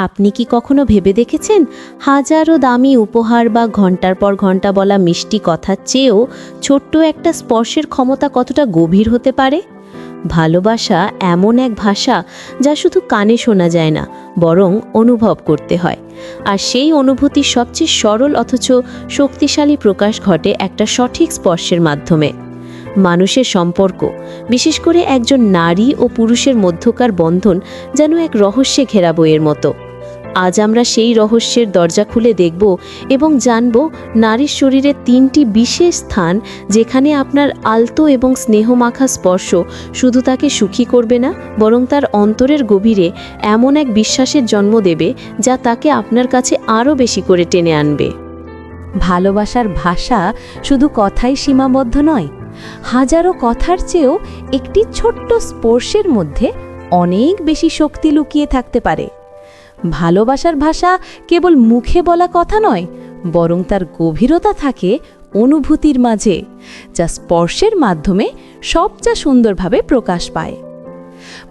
আপনি কি কখনো ভেবে দেখেছেন হাজারো দামি উপহার বা ঘণ্টার পর ঘণ্টা বলা মিষ্টি কথার চেয়েও ছোট্ট একটা স্পর্শের ক্ষমতা কতটা গভীর হতে পারে? ভালোবাসা এমন এক ভাষা যা শুধু কানে শোনা যায় না, বরং অনুভব করতে হয়। আর সেই অনুভূতির সবচেয়ে সরল অথচ শক্তিশালী প্রকাশ ঘটে একটা সঠিক স্পর্শের মাধ্যমে। মানুষের সম্পর্ক, বিশেষ করে একজন নারী ও পুরুষের মধ্যকার বন্ধন যেন এক রহস্যে ঘেরা বইয়ের মতো। আজ আমরা সেই রহস্যের দরজা খুলে দেখব এবং জানব নারীর শরীরে তিনটি বিশেষ স্থান যেখানে আপনার আলতো এবং স্নেহমাখা স্পর্শ শুধু তাকে সুখী করবে না, বরং তার অন্তরের গভীরে এমন এক বিশ্বাসের জন্ম দেবে যা তাকে আপনার কাছে আরও বেশি করে টেনে আনবে। ভালোবাসার ভাষা শুধু কথাই সীমাবদ্ধ নয়, হাজারো কথার চেয়েও একটি ছোট্ট স্পর্শের মধ্যে অনেক বেশি শক্তি লুকিয়ে থাকতে পারে। ভালোবাসার ভাষা কেবল মুখে বলা কথা নয়, বরং তার গভীরতা থাকে অনুভূতির মাঝে, যা স্পর্শের মাধ্যমে সবচেয়ে সুন্দরভাবে প্রকাশ পায়।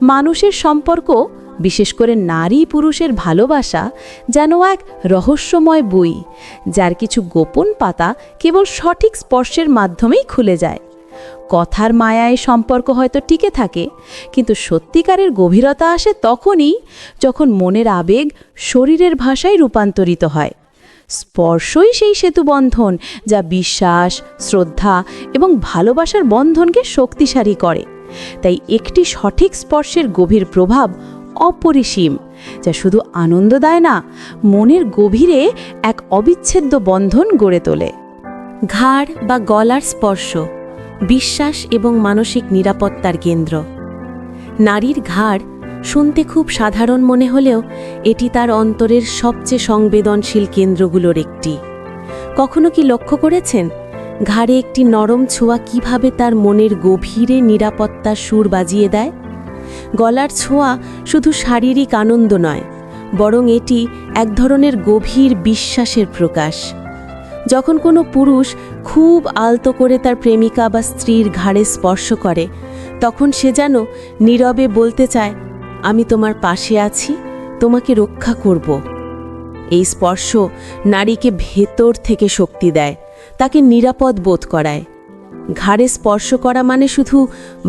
মানুষের সম্পর্ক, বিশেষ করে নারী পুরুষের ভালোবাসা, যেন এক রহস্যময় বই, যার কিছু গোপন পাতা কেবল সঠিক স্পর্শের মাধ্যমেই খুলে যায়। কথার মায়ায় সম্পর্ক হয়তো টিকে থাকে, কিন্তু সত্যিকারের গভীরতা আসে তখনই যখন মনের আবেগ শরীরের ভাষায় রূপান্তরিত হয়। স্পর্শই সেই সেতু বন্ধন যা বিশ্বাস, শ্রদ্ধা এবং ভালোবাসার বন্ধনকে শক্তিশালী করে। তাই একটি সঠিক স্পর্শের গভীর প্রভাব অপরিসীম, যা শুধু আনন্দ দেয় না, মনের গভীরে এক অবিচ্ছেদ্য বন্ধন গড়ে তোলে। ঘাড় বা গলার স্পর্শ বিশ্বাস এবং মানসিক নিরাপত্তার কেন্দ্র। নারীর ঘাড় শুনতে খুব সাধারণ মনে হলেও এটি তার অন্তরের সবচেয়ে সংবেদনশীল কেন্দ্রগুলোর একটি। কখনো কি লক্ষ্য করেছেন? ঘাড়ে একটি নরম ছোঁয়া কীভাবে তার মনের গভীরে নিরাপত্তার সুর বাজিয়ে দেয়? গলার ছোঁয়া শুধু শারীরিক আনন্দ নয়, বরং এটি এক ধরনের গভীর বিশ্বাসের প্রকাশ। যখন কোনো পুরুষ খুব আলতো করে তার প্রেমিকা বা স্ত্রীর ঘাড়ে স্পর্শ করে, তখন সে যেন নীরবে বলতে চায়, আমি তোমার পাশে আছি, তোমাকে রক্ষা করব। এই স্পর্শ নারীকে ভেতর থেকে শক্তি দেয়, তাকে নিরাপদ বোধ করায়। ঘাড়ে স্পর্শ করা মানে শুধু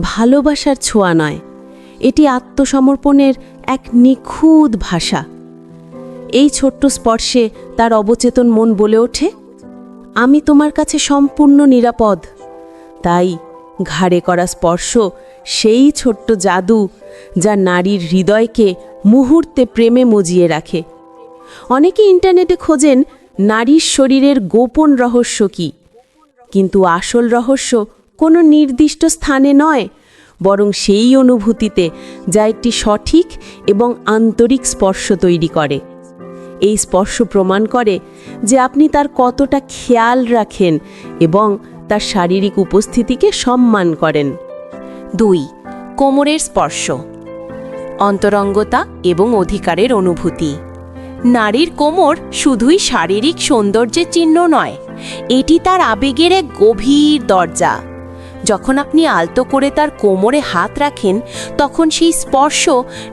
ভালোবাসার ছোঁয়া নয়, এটি আত্মসমর্পণের এক নিখুঁত ভাষা। এই ছোট্ট স্পর্শে তার অবচেতন মন বলে ওঠে আমি তোমার কাছে সম্পূর্ণ নিরাপদ। তাই ঘাড়ে করা স্পর্শ সেই ছোট্ট জাদু যা নারীর হৃদয়কে মুহূর্তে প্রেমে মজিয়ে রাখে। অনেকে ইন্টারনেটে খোঁজেন, নারীর শরীরের গোপন রহস্য কি? কিন্তু আসল রহস্য কোনো নির্দিষ্ট স্থানে নয়, বরং সেই অনুভূতিতে যা একটি সঠিক এবং আন্তরিক স্পর্শ তৈরি করে। এই স্পর্শ প্রমাণ করে যে আপনি তার কতটা খেয়াল রাখেন এবং তার শারীরিক উপস্থিতিকে সম্মান করেন। দুই, কোমরের স্পর্শ। অন্তরঙ্গতা এবং অধিকারের অনুভূতি। নারীর কোমর শুধুই শারীরিক সৌন্দর্যের চিহ্ন নয়, এটি তার আবেগের এক গভীর দরজা। যখন আপনি আলতো করে তার কোমরে হাত রাখেন, তখন সেই স্পর্শ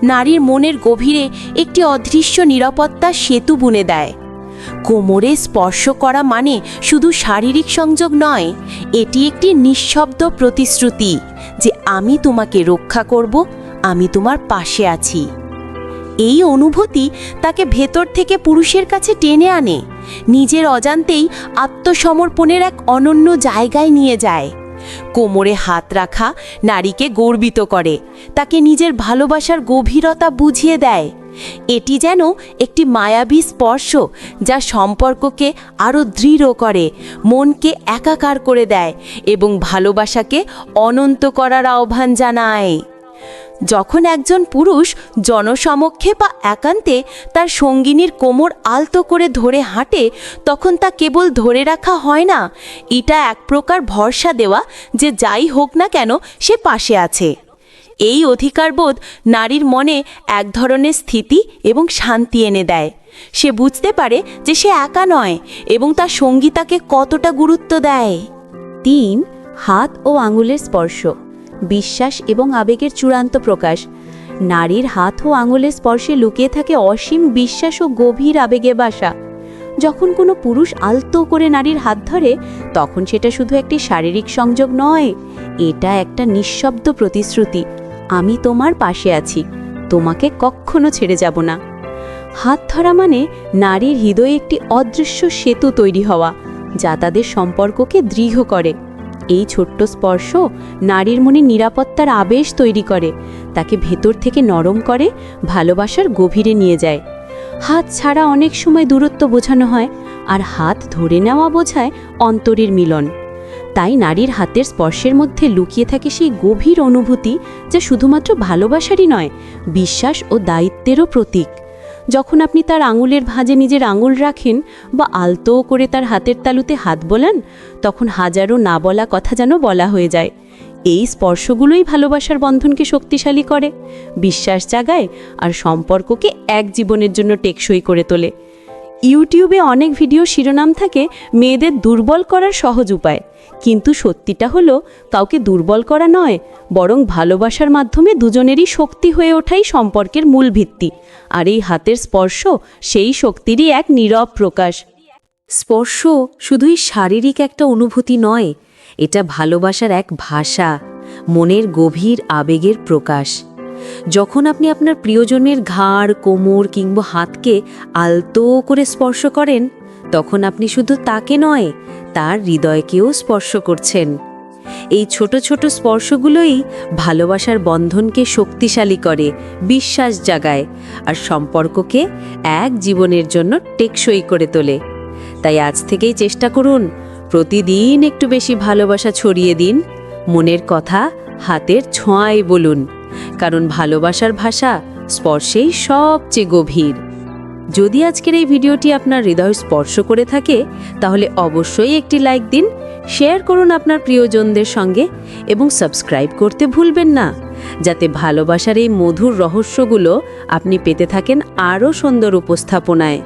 নারীর মনের গভীরে একটি অদৃশ্য নিরাপত্তার সেতু বুনে দেয়। কোমরে স্পর্শ করা মানে শুধু শারীরিক সংযোগ নয়, এটি একটি নিঃশব্দ প্রতিশ্রুতি যে আমি তোমাকে রক্ষা করব, আমি তোমার পাশে আছি। এই অনুভূতি তাকে ভেতর থেকে পুরুষের কাছে টেনে আনে, নিজের অজান্তেই আত্মসমর্পণের এক অনন্য জায়গায় নিয়ে যায়। কোমরে হাত রাখা নারীকে গর্বিত করে। তাকে নিজের ভালোবাসার গভীরতা বুঝিয়ে দেয়। এটি যেন একটি মায়াবী স্পর্শ যা সম্পর্ককে আরও দৃঢ় করে, মনকে একাকার করে দেয় এবং ভালোবাসাকে অনন্ত করার আহ্বান জানায়। যখন একজন পুরুষ জনসমক্ষে বা একান্তে তার সঙ্গিনীর কোমর আলতো করে ধরে হাঁটে, তখন তা কেবল ধরে রাখা হয় না। এটা এক প্রকার ভরসা দেওয়া যে যাই হোক না কেন সে পাশে আছে। এই অধিকারবোধ নারীর মনে এক ধরনের স্থিতি এবং শান্তি এনে দেয়। সে বুঝতে পারে যে সে একা নয় এবং তার সঙ্গী তাকে কতটা গুরুত্ব দেয়। তিন, হাত ও আঙুলের স্পর্শ। বিশ্বাস এবং আবেগের চূড়ান্ত প্রকাশ। নারীর হাত ও আঙুলের স্পর্শে লুকিয়ে থাকে অসীম বিশ্বাস ও গভীর আবেগে বাসা। যখন কোনো পুরুষ আলতো করে নারীর হাত ধরে, তখন সেটা শুধু একটি শারীরিক সংযোগ নয়, এটা একটা নিঃশব্দ প্রতিশ্রুতি। আমি তোমার পাশে আছি, তোমাকে কখনো ছেড়ে যাব না। হাত ধরা মানে নারীর হৃদয়ে একটি অদৃশ্য সেতু তৈরি হওয়া, যা তাদের সম্পর্ককে দৃঢ় করে। এই ছোট্ট স্পর্শ নারীর মনে নিরাপত্তার আবেশ তৈরি করে, তাকে ভেতর থেকে নরম করে, ভালোবাসার গভীরে নিয়ে যায়। হাত ছাড়া অনেক সময় দূরত্ব বোঝানো হয় আর হাত ধরে নেওয়া বোঝায় অন্তরের মিলন। তাই নারীর হাতের স্পর্শের মধ্যে লুকিয়ে থাকে সেই গভীর অনুভূতি যা শুধুমাত্র ভালোবাসারই নয়, বিশ্বাস ও দায়িত্বেরও প্রতীক। যখন আপনি তার আঙুলের ভাঁজে নিজের আঙুল রাখেন বা আলতো করে তার হাতের তালুতে হাত বলান, তখন হাজারো না বলা কথা যেন বলা হয়ে যায়। এই স্পর্শগুলোই ভালোবাসার বন্ধনকে শক্তিশালী করে, বিশ্বাস জাগায় আর সম্পর্ককে এক জীবনের জন্য টেকসই করে তোলে। ইউটিউবে অনেক ভিডিও শিরোনাম থাকে মেয়েদের দুর্বল করার সহজ উপায়। কিন্তু সত্যিটা হলো, কাউকে দুর্বল করা নয়, বরং ভালোবাসার মাধ্যমে দুজনেরই শক্তি হয়ে ওঠাই সম্পর্কের মূল ভিত্তি। আর এই হাতের স্পর্শ, সেই শক্তিরই এক নীরব প্রকাশ। স্পর্শ শুধুই শারীরিক একটা অনুভূতি নয়, এটা ভালোবাসার এক ভাষা, মনের গভীর আবেগের প্রকাশ। যখন আপনি আপনার প্রিয়জনের ঘাড়, কোমর কিংবা হাতকে আলতো করে স্পর্শ করেন, তখন আপনি শুধু তাকে নয়, তার হৃদয়কেও স্পর্শ করছেন। এই ছোট ছোট স্পর্শগুলোই ভালোবাসার বন্ধনকে শক্তিশালী করে, বিশ্বাস জাগায় আর সম্পর্ককে এক জীবনের জন্য টেকসই করে তোলে। তাই আজ থেকেই চেষ্টা করুন, প্রতিদিন একটু বেশি ভালোবাসা ছড়িয়ে দিন, মনের কথা হাতের ছোঁয়ায় বলুন। কারণ ভালোবাসার ভাষা স্পর্শেই সবচেয়ে গভীর। যদি আজকের এই ভিডিওটি আপনার হৃদয় স্পর্শ করে থাকে, তাহলে অবশ্যই একটি লাইক দিন, শেয়ার করুন আপনার প্রিয়জনদের সঙ্গে এবং সাবস্ক্রাইব করতে ভুলবেন না, যাতে ভালোবাসার এই মধুর রহস্যগুলো আপনি পেতে থাকেন আরও সুন্দর উপস্থাপনায়।